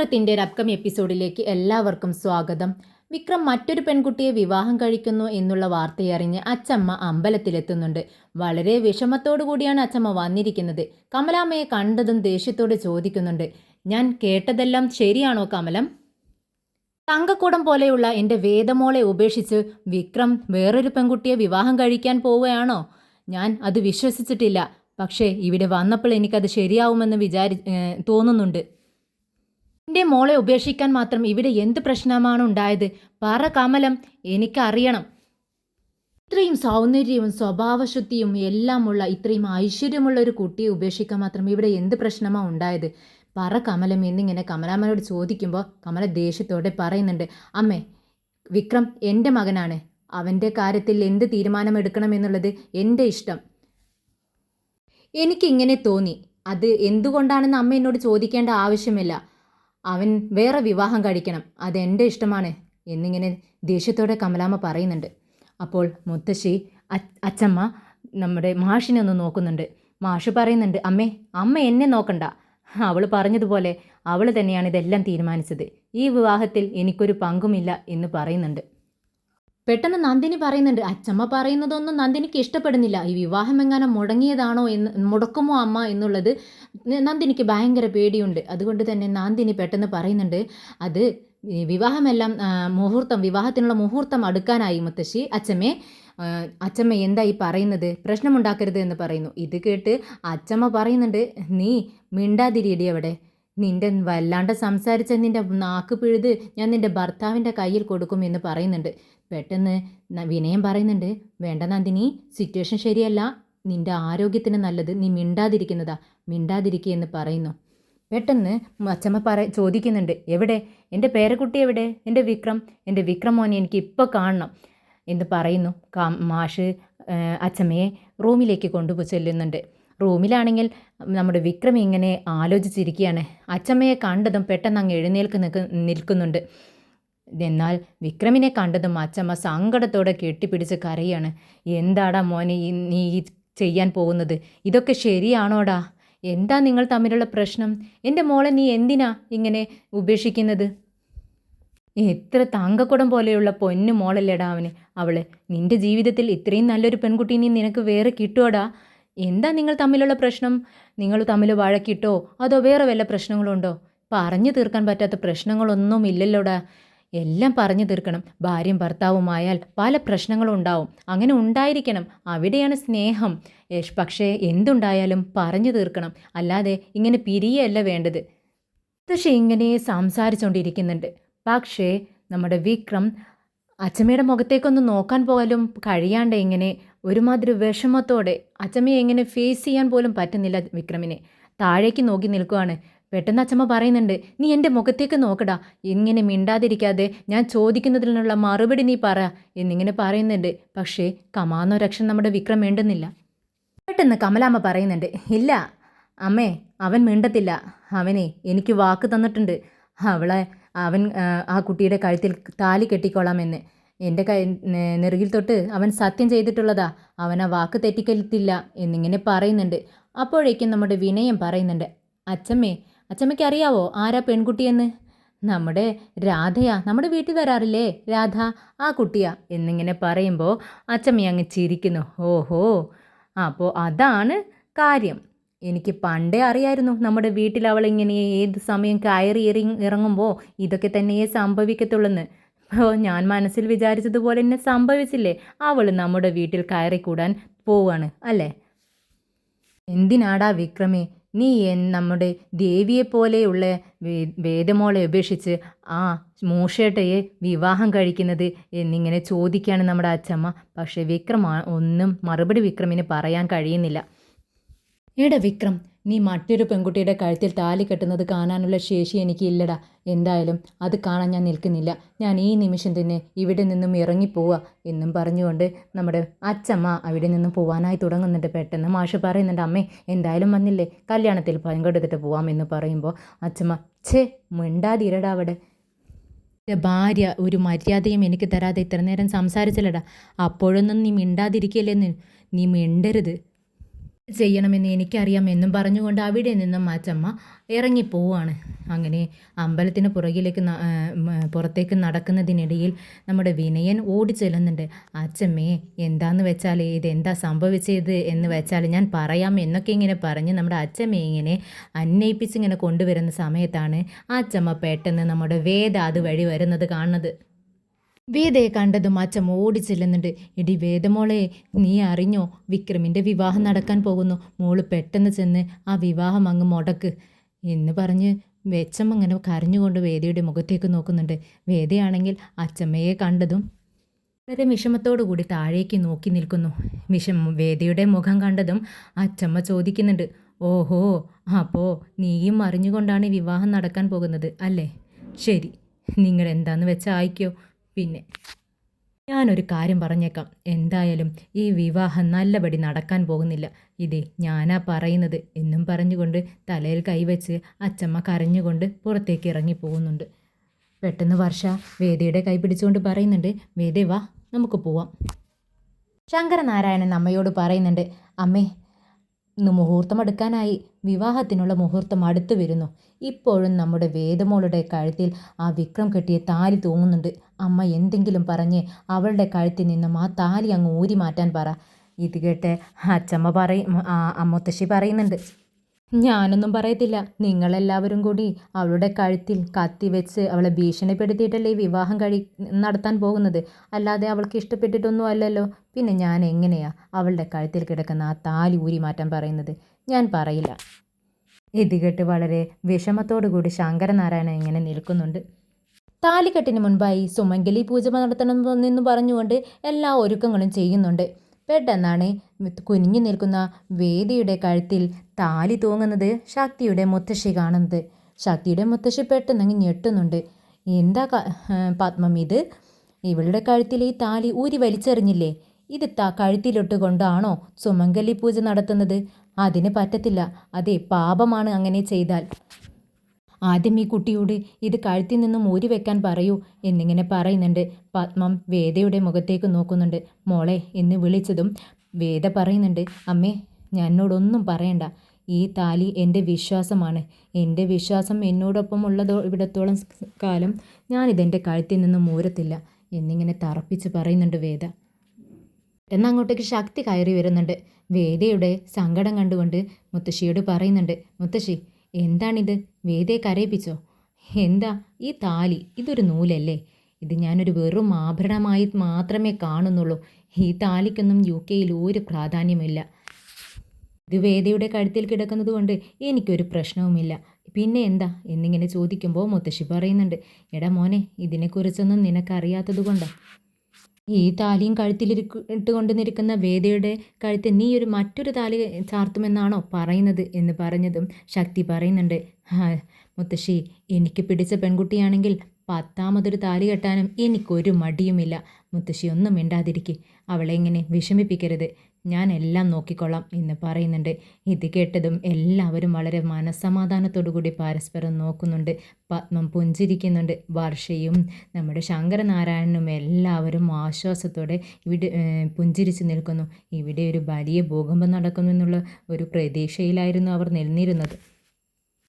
നക്ഷത്രത്തിന്റെ ഒരു അപ്കം എപ്പിസോഡിലേക്ക് എല്ലാവർക്കും സ്വാഗതം. വിക്രം മറ്റൊരു പെൺകുട്ടിയെ വിവാഹം കഴിക്കുന്നു എന്നുള്ള വാർത്തയറിഞ്ഞ് അച്ചമ്മ അമ്പലത്തിലെത്തുന്നുണ്ട്. വളരെ വിഷമത്തോടു കൂടിയാണ് അച്ചമ്മ വന്നിരിക്കുന്നത്. കമലാമ്മയെ കണ്ടതും ദേഷ്യത്തോടെ ചോദിക്കുന്നുണ്ട് ഞാൻ കേട്ടതെല്ലാം ശരിയാണോ കമലം? തങ്കക്കൂടം പോലെയുള്ള എന്റെ വേദമോളെ ഉപേക്ഷിച്ച് വിക്രം വേറൊരു പെൺകുട്ടിയെ വിവാഹം കഴിക്കാൻ പോവുകയാണോ? ഞാൻ അത് വിശ്വസിച്ചിട്ടില്ല. പക്ഷേ ഇവിടെ വന്നപ്പോൾ എനിക്കത് ശരിയാവുമെന്ന് വിചാരി തോന്നുന്നുണ്ട്. എന്റെ മോളെ ഉപേക്ഷിക്കാൻ മാത്രം ഇവിടെ എന്ത് പ്രശ്നമാണ് ഉണ്ടായത്? പറ കമലം എനിക്കറിയണം. ഇത്രയും സൗന്ദര്യവും സ്വഭാവശുദ്ധിയും എല്ലാമുള്ള ഇത്രയും ഐശ്വര്യമുള്ള ഒരു കുട്ടിയെ ഉപേക്ഷിക്കാൻ മാത്രം ഇവിടെ എന്ത് പ്രശ്നമാണ് ഉണ്ടായത്? പറ കമലം എന്നിങ്ങനെ കമലാമ്മനോട് ചോദിക്കുമ്പോൾ കമല ദേഷ്യത്തോടെ പറയുന്നുണ്ട് അമ്മേ വിക്രം എന്റെ മകനാണ്. അവന്റെ കാര്യത്തിൽ എന്ത് തീരുമാനമെടുക്കണം എന്നുള്ളത് എന്റെ ഇഷ്ടം. എനിക്കിങ്ങനെ തോന്നി. അത് എന്തുകൊണ്ടാണെന്ന് അമ്മ എന്നോട് ചോദിക്കേണ്ട ആവശ്യമില്ല. അവൻ വേറെ വിവാഹം കഴിക്കണം അതെന്റെ ഇഷ്ടമാണ് എന്നിങ്ങനെ ദേഷ്യത്തോടെ കമലാമ്മ പറയുന്നുണ്ട്. അപ്പോൾ മുത്തശ്ശി അച്ചമ്മ നമ്മുടെ മാഷിനെ ഒന്ന് നോക്കുന്നുണ്ട്. മാഷ് പറയുന്നുണ്ട് അമ്മേ അമ്മ എന്നെ നോക്കണ്ട. അവൾ പറഞ്ഞതുപോലെ അവൾ തന്നെയാണ് ഇതെല്ലാം തീരുമാനിച്ചത്. ഈ വിവാഹത്തിൽ എനിക്കൊരു പങ്കുമില്ല എന്ന് പറയുന്നുണ്ട്. പെട്ടെന്ന് നന്ദിനി പറയുന്നുണ്ട് അച്ചമ്മ പറയുന്നതൊന്നും നന്ദിനിക്ക് ഇഷ്ടപ്പെടുന്നില്ല. ഈ വിവാഹം എങ്ങനെ മുടങ്ങിയതാണോ എന്ന് മുടക്കുമോ അമ്മ എന്നുള്ളത് നന്ദിനിക്ക് ഭയങ്കര പേടിയുണ്ട്. അതുകൊണ്ട് തന്നെ നന്ദിനി പെട്ടെന്ന് പറയുന്നുണ്ട് അത് വിവാഹമെല്ലാം മുഹൂർത്തം വിവാഹത്തിനുള്ള മുഹൂർത്തം അടുക്കാനായി മുത്തശ്ശി. അച്ചമ്മേ അച്ചമ്മ എന്താ ഈ പറയുന്നത്? പ്രശ്നമുണ്ടാക്കരുത് എന്ന് പറയുന്നു. ഇത് കേട്ട് അച്ചമ്മ പറയുന്നുണ്ട് നീ മിണ്ടാതിരിയടി അവിടെ. നിന്റെ വല്ലാണ്ട് സംസാരിച്ച നിന്റെ നാക്ക് പിഴുത് ഞാൻ നിന്റെ ഭർത്താവിന്റെ കയ്യിൽ കൊടുക്കും എന്ന് പറയുന്നുണ്ട്. പെട്ടെന്ന് വിനയം പറയുന്നുണ്ട് വേണ്ട നന്ദിനി സിറ്റുവേഷൻ ശരിയല്ല. നിന്റെ ആരോഗ്യത്തിന് നല്ലത്. നീ മിണ്ടാതിരിക്കുന്നതാ. മിണ്ടാതിരിക്കുക എന്ന് പറയുന്നു. പെട്ടെന്ന് അച്ചമ്മ പറ ചോദിക്കുന്നുണ്ട് എവിടെ? എന്റെ പേരക്കുട്ടി എവിടെ? എന്റെ വിക്രം? എന്റെ വിക്രം മോനെ എനിക്ക് ഇപ്പോൾ കാണണം എന്ന് പറയുന്നു. കാ മാഷ് അച്ചമ്മയെ റൂമിലേക്ക് കൊണ്ടുപോയി ചെല്ലുന്നുണ്ട്. റൂമിലാണെങ്കിൽ നമ്മുടെ വിക്രം ഇങ്ങനെ ആലോചിച്ചിരിക്കുകയാണ്. അച്ചമ്മയെ കണ്ടതും പെട്ടെന്ന് അങ്ങ് എഴുന്നേൽക്ക് നിൽക്ക് നിൽക്കുന്നുണ്ട്. എന്നാൽ വിക്രമിനെ കണ്ടതും അച്ചമ്മ സങ്കടത്തോടെ കെട്ടിപ്പിടിച്ച് കരയാണ്. എന്താടാ മോനെ നീ ചെയ്യാൻ പോകുന്നത്? ഇതൊക്കെ ശരിയാണോടാ? എന്താ നിങ്ങൾ തമ്മിലുള്ള പ്രശ്നം? എന്റെ മോളെ നീ എന്തിനാ ഇങ്ങനെ ഉപേക്ഷിക്കുന്നത്? എത്ര തങ്കക്കുടം പോലെയുള്ള പൊന്നു മോളല്ലേടാ അവന്. അവൾ നിന്റെ ജീവിതത്തിൽ ഇത്രയും നല്ലൊരു പെൺകുട്ടി നീ നിനക്ക് വേറെ കിട്ടുമോടാ എന്താ നിങ്ങൾ തമ്മിലുള്ള പ്രശ്നം? നിങ്ങൾ തമ്മിൽ വഴക്കിട്ടോ അതോ വേറെ വല്ല പ്രശ്നങ്ങളുണ്ടോ? പറഞ്ഞു തീർക്കാൻ പറ്റാത്ത പ്രശ്നങ്ങളൊന്നും ഇല്ലല്ലോടാ. എല്ലാം പറഞ്ഞു തീർക്കണം. ഭാര്യയും ഭർത്താവുമായാൽ പല പ്രശ്നങ്ങളും ഉണ്ടാവും അങ്ങനെ ഉണ്ടായിരിക്കണം. അവിടെയാണ് സ്നേഹം. പക്ഷേ എന്തുണ്ടായാലും പറഞ്ഞു തീർക്കണം. അല്ലാതെ ഇങ്ങനെ പിരിയല്ല വേണ്ടത്. പക്ഷേ ഇങ്ങനെ സംസാരിച്ചുകൊണ്ടിരിക്കുന്നുണ്ട് പക്ഷേ നമ്മുടെ വിക്രം അച്ഛമ്മയുടെ മുഖത്തേക്കൊന്ന് നോക്കാൻ പോലും കഴിയാണ്ട് ഇങ്ങനെ ഒരുമാതിരി വിഷമത്തോടെ അച്ചമ്മയെ എങ്ങനെ ഫേസ് ചെയ്യാൻ പോലും പറ്റുന്നില്ല വിക്രമിനെ. താഴേക്ക് നോക്കി നിൽക്കുകയാണ് പെട്ടെന്ന് അച്ചമ്മ പറയുന്നുണ്ട് നീ എന്റെ മുഖത്തേക്ക് നോക്കടാ. ഇങ്ങനെ മിണ്ടാതിരിക്കാതെ ഞാൻ ചോദിക്കുന്നതിനുള്ള മറുപടി നീ പറ എന്നിങ്ങനെ പറയുന്നുണ്ട്. പക്ഷേ കമാന്നോ രക്ഷൻ നമ്മുടെ വിക്രം വേണ്ടുന്നില്ല പെട്ടെന്ന് കമലാമ്മ പറയുന്നുണ്ട് ഇല്ല അമ്മേ അവൻ മിണ്ടത്തില്ല. അവനെ എനിക്ക് വാക്ക് തന്നിട്ടുണ്ട്. അവളെ അവൻ ആ കുട്ടിയുടെ കഴുത്തിൽ താലി കെട്ടിക്കോളാമെന്ന്. എന്റെ കൈ നെറുകിൽ തൊട്ട് അവൻ സത്യം ചെയ്തിട്ടുള്ളതാ. അവൻ ആ വാക്ക് തെറ്റിക്കലത്തില്ല എന്നിങ്ങനെ പറയുന്നുണ്ട്. അപ്പോഴേക്കും നമ്മുടെ വിനയം പറയുന്നുണ്ട്. അച്ചമ്മേ അച്ചമ്മയ്ക്ക് അറിയാവോ ആരാ പെൺകുട്ടിയെന്ന്? നമ്മുടെ രാധയാ നമ്മുടെ വീട്ടിൽ വരാറില്ലേ? രാധ ആ കുട്ടിയാ എന്നിങ്ങനെ പറയുമ്പോൾ അച്ചമ്മ അങ്ങ് ചിരിക്കുന്നു. ഓഹോ അപ്പോൾ അതാണ് കാര്യം. എനിക്ക് പണ്ടേ അറിയായിരുന്നു നമ്മുടെ വീട്ടിൽ അവൾ ഇങ്ങനെ ഏത് സമയം കയറി ഇറി ഇറങ്ങുമ്പോൾ ഇതൊക്കെ തന്നെയേ സംഭവിക്കത്തുള്ളെന്ന്. ഓ ഞാൻ മനസ്സിൽ വിചാരിച്ചതുപോലെ എന്നെ സംഭവിച്ചില്ലേ? അവൾ നമ്മുടെ വീട്ടിൽ കയറിക്കൂടാൻ പോവാണ് അല്ലേ? എന്തിനാടാ വിക്രമേ? നീ എൻ നമ്മുടെ ദേവിയെ വേ- വേദമോളെ ഉപേക്ഷിച്ച് ആ മൂഷേട്ടയെ വിവാഹം കഴിക്കുന്നത് എന്നിങ്ങനെ ചോദിക്കുകയാണ് നമ്മുടെ അച്ചമ്മ. പക്ഷേ വിക്രം ഒന്നും മറുപടി വിക്രമിന് പറയാൻ കഴിയുന്നില്ല. എടാ വിക്രം നീ മറ്റൊരു പെൺകുട്ടിയുടെ കഴുത്തിൽ താലി കെട്ടുന്നത് കാണാനുള്ള ശേഷി എനിക്കില്ലടാ. എന്തായാലും അത് കാണാൻ ഞാൻ നിൽക്കുന്നില്ല. ഞാൻ ഈ നിമിഷം തന്നെ ഇവിടെ നിന്നും ഇറങ്ങിപ്പോവുക എന്നും പറഞ്ഞുകൊണ്ട് നമ്മുടെ അച്ചമ്മ അവിടെ നിന്നും പോവാനായി തുടങ്ങുന്നുണ്ട്. പെട്ടെന്ന് മാഷ് പറയുന്നുണ്ട് അമ്മേ എന്തായാലും വന്നില്ലേ? കല്യാണത്തിൽ പങ്കെടുത്തിട്ട് പോവാം എന്ന് പറയുമ്പോൾ അച്ചമ്മ ഛേ മിണ്ടാതിരടാ അവിടെ. എന്റെ ഭാര്യ ഒരു മര്യാദയും എനിക്ക് തരാതെ ഇത്ര നേരം സംസാരിച്ചില്ലടാ. അപ്പോഴൊന്നും നീ മിണ്ടാതിരിക്കില്ലെന്ന്. നീ മിണ്ടരുത്. ചെയ്യണമെന്ന് എനിക്കറിയാം എന്നും പറഞ്ഞുകൊണ്ട് അവിടെ നിന്നും അച്ചമ്മ ഇറങ്ങിപ്പോവാണ്. അങ്ങനെ അമ്പലത്തിന് പുറകിലേക്ക് പുറത്തേക്ക് നടക്കുന്നതിനിടയിൽ നമ്മുടെ വിനയൻ ഓടി ചെല്ലുന്നുണ്ട് അച്ചമ്മേ എന്താന്ന് വെച്ചാൽ ഇതെന്താ സംഭവിച്ചത് എന്ന് വെച്ചാൽ ഞാൻ പറയാം എന്നൊക്കെ ഇങ്ങനെ പറഞ്ഞ് നമ്മുടെ അച്ചമ്മയെ ഇങ്ങനെ അന്വയിപ്പിച്ച് ഇങ്ങനെ കൊണ്ടുവരുന്ന സമയത്താണ് അച്ചമ്മ പെട്ടെന്ന് നമ്മുടെ വേദ അതുവഴി വരുന്നത് കാണുന്നത്. വേദയെ കണ്ടതും അച്ഛൻ ഓടി ചെല്ലുന്നുണ്ട്. എടി വേദമോളെ നീ അറിഞ്ഞോ? വിക്രമിന്റെ വിവാഹം നടക്കാൻ പോകുന്നു. മോൾ പെട്ടെന്ന് ചെന്ന് ആ വിവാഹം അങ്ങ് മുടക്ക്. എന്ന് പറഞ്ഞ് വെച്ചമ്മ അങ്ങനെ കരഞ്ഞുകൊണ്ട് വേദയുടെ മുഖത്തേക്ക് നോക്കുന്നുണ്ട്. വേദയാണെങ്കിൽ അച്ചമ്മയെ കണ്ടതും വളരെ വിഷമത്തോടു കൂടി താഴേക്ക് നോക്കി നിൽക്കുന്നു. വിഷം വേദയുടെ മുഖം കണ്ടതും അച്ചമ്മ ചോദിക്കുന്നുണ്ട് ഓഹോ അപ്പോൾ നീയും അറിഞ്ഞുകൊണ്ടാണ് വിവാഹം നടക്കാൻ പോകുന്നത് അല്ലേ? ശരി നിങ്ങൾ എന്താന്ന് വെച്ചാൽ അയക്കോ. പിന്നെ. ഞാനൊരു കാര്യം പറഞ്ഞേക്കാം. എന്തായാലും ഈ വിവാഹം നല്ലപടി നടക്കാൻ പോകുന്നില്ല. ഇതേ ഞാനാ പറയുന്നത്. എന്നും പറഞ്ഞുകൊണ്ട് തലയിൽ കൈവച്ച് അച്ചമ്മ കരഞ്ഞുകൊണ്ട് പുറത്തേക്ക് ഇറങ്ങി പോകുന്നുണ്ട്. പെട്ടെന്ന് വർഷ വേദയുടെ കൈ പിടിച്ചുകൊണ്ട് പറയുന്നുണ്ട് വേദേ വാ നമുക്ക് പോവാം. ശങ്കരനാരായണൻ അമ്മയോട് പറയുന്നുണ്ട് അമ്മേ ഇന്ന് മുഹൂർത്തമെടുക്കാനായി വിവാഹത്തിനുള്ള മുഹൂർത്തം അടുത്തു വരുന്നു. ഇപ്പോഴും നമ്മുടെ വേദമോളുടെ കഴുത്തിൽ ആ വിക്രം കെട്ടിയ താലി തൂങ്ങുന്നുണ്ട്. അമ്മ എന്തെങ്കിലും പറഞ്ഞ് അവളുടെ കഴുത്തിൽ നിന്നും ആ താലി അങ്ങ് ഊരി മാറ്റാൻ പറ. ഇത് കേട്ട് അച്ചമ്മ പറയും ആ മുത്തശ്ശി പറയുന്നുണ്ട്. ഞാനൊന്നും പറയത്തില്ല. നിങ്ങളെല്ലാവരും കൂടി അവളുടെ കഴുത്തിൽ കത്തി വെച്ച് അവളെ ഭീഷണിപ്പെടുത്തിയിട്ടല്ലേ വിവാഹം കഴി നടത്താൻ പോകുന്നത്? അല്ലാതെ അവൾക്ക് ഇഷ്ടപ്പെട്ടിട്ടൊന്നും അല്ലല്ലോ. പിന്നെ ഞാൻ എങ്ങനെയാ അവളുടെ കഴുത്തിൽ കിടക്കുന്ന ആ താലി ഊരി മാറ്റാൻ പറയുന്നത്? ഞാൻ പറയില്ല. ഇത് കേട്ട് വളരെ വിഷമത്തോടു കൂടി ശങ്കരനാരായണൻ ഇങ്ങനെ നിൽക്കുന്നുണ്ട്. താലിക്കെട്ടിന് മുൻപായി സുമംഗലി പൂജ നടത്തണമെന്ന് പറഞ്ഞുകൊണ്ട് എല്ലാ ഒരുക്കങ്ങളും ചെയ്യുന്നുണ്ട്. പെട്ടെന്നാണ് കുനിഞ്ഞു നിൽക്കുന്ന വേദിയുടെ കഴുത്തിൽ താലി തൂങ്ങുന്നത് ശക്തിയുടെ മുത്തശ്ശി കാണുന്നത്. ശക്തിയുടെ മുത്തശ്ശി പെട്ടെന്നങ്ങ് ഞെട്ടുന്നുണ്ട്. എന്താ പത്മം ഇത്? ഇവളുടെ കഴുത്തിൽ ഈ താലി ഊരി വലിച്ചെറിഞ്ഞില്ലേ? ഇത് ത കഴുത്തിലിട്ട് കൊണ്ടാണോ സുമംഗലി പൂജ നടത്തുന്നത്? അതിന് പറ്റത്തില്ല. അതെ പാപമാണ് അങ്ങനെ ചെയ്താൽ. ആദ്യം ഈ കുട്ടിയോട് ഇത് കഴുത്തിൽ നിന്നും ഊരി വെക്കാൻ പറയൂ എന്നിങ്ങനെ പറയുന്നുണ്ട്. പത്മം വേദയുടെ മുഖത്തേക്ക് നോക്കുന്നുണ്ട്. മോളെ എന്ന് വിളിച്ചതും വേദ പറയുന്നുണ്ട് അമ്മേ ഞാനോടൊന്നും പറയണ്ട. ഈ താലി എന്റെ വിശ്വാസമാണ്. എന്റെ വിശ്വാസം എന്നോടൊപ്പം ഉള്ളതോ ഇവിടത്തോളം കാലം ഞാനിതെന്റെ കഴുത്തിൽ നിന്നും ഊരത്തില്ല എന്നിങ്ങനെ തറപ്പിച്ച് പറയുന്നുണ്ട് വേദ. എന്നങ്ങോട്ടേക്ക് ശക്തി കയറി വരുന്നുണ്ട്. വേദയുടെ സങ്കടം കണ്ടുകൊണ്ട് മുത്തശ്ശിയോട് പറയുന്നുണ്ട് മുത്തശ്ശി എന്താണിത്? വേദയെ കരയിപ്പിച്ചോ? എന്താ? ഈ താലി ഇതൊരു നൂലല്ലേ? ഇത് ഞാനൊരു വെറും ആഭരണമായി മാത്രമേ കാണുന്നുള്ളൂ. ഈ താലിക്കൊന്നും യു കെയിൽ ഒരു പ്രാധാന്യമില്ല. ഇത് വേദയുടെ കഴുത്തിൽ കിടക്കുന്നത് കൊണ്ട് എനിക്കൊരു പ്രശ്നവുമില്ല. പിന്നെ എന്താ? എന്നിങ്ങനെ ചോദിക്കുമ്പോൾ മുത്തശ്ശി പറയുന്നുണ്ട് എടാ മോനെ ഇതിനെക്കുറിച്ചൊന്നും നിനക്കറിയാത്തത് കൊണ്ടാണ് ഈ താലിയും കഴുത്തിലിരിക്കു ഇട്ട് നിൽക്കുന്ന വേദയുടെ കഴുത്ത് നീ ഒരു മറ്റൊരു താലി ചാർത്തുമെന്നാണോ പറയുന്നത് എന്ന് പറഞ്ഞതും ശക്തി പറയുന്നുണ്ട്. "ഹാ, മുത്തശ്ശി എനിക്ക് പിടിച്ച പെൺകുട്ടിയാണെങ്കിൽ പത്താമതൊരു താലി കെട്ടാനും എനിക്കൊരു മടിയുമില്ല. മുത്തശ്ശി ഒന്നും മിണ്ടാതിരിക്കെ. അവളെ ഇങ്ങനെ വിഷമിപ്പിക്കരുത്. ഞാൻ എല്ലാം നോക്കിക്കൊള്ളാം എന്ന് പറയുന്നുണ്ട്. ഇത് കേട്ടതും എല്ലാവരും വളരെ മനസ്സമാധാനത്തോടു കൂടി പരസ്പരം നോക്കുന്നുണ്ട്. പത്മം പുഞ്ചിരിക്കുന്നുണ്ട്. വർഷയും നമ്മുടെ ശങ്കരനാരായണനും എല്ലാവരും ആശ്വാസത്തോടെ ഇവിടെ പുഞ്ചിരിച്ചു നിൽക്കുന്നു. ഇവിടെ ഒരു വലിയ ഭൂകമ്പം നടക്കുന്നു എന്നുള്ള ഒരു പ്രതീക്ഷയിലായിരുന്നു അവർ നിന്നിരുന്നത്.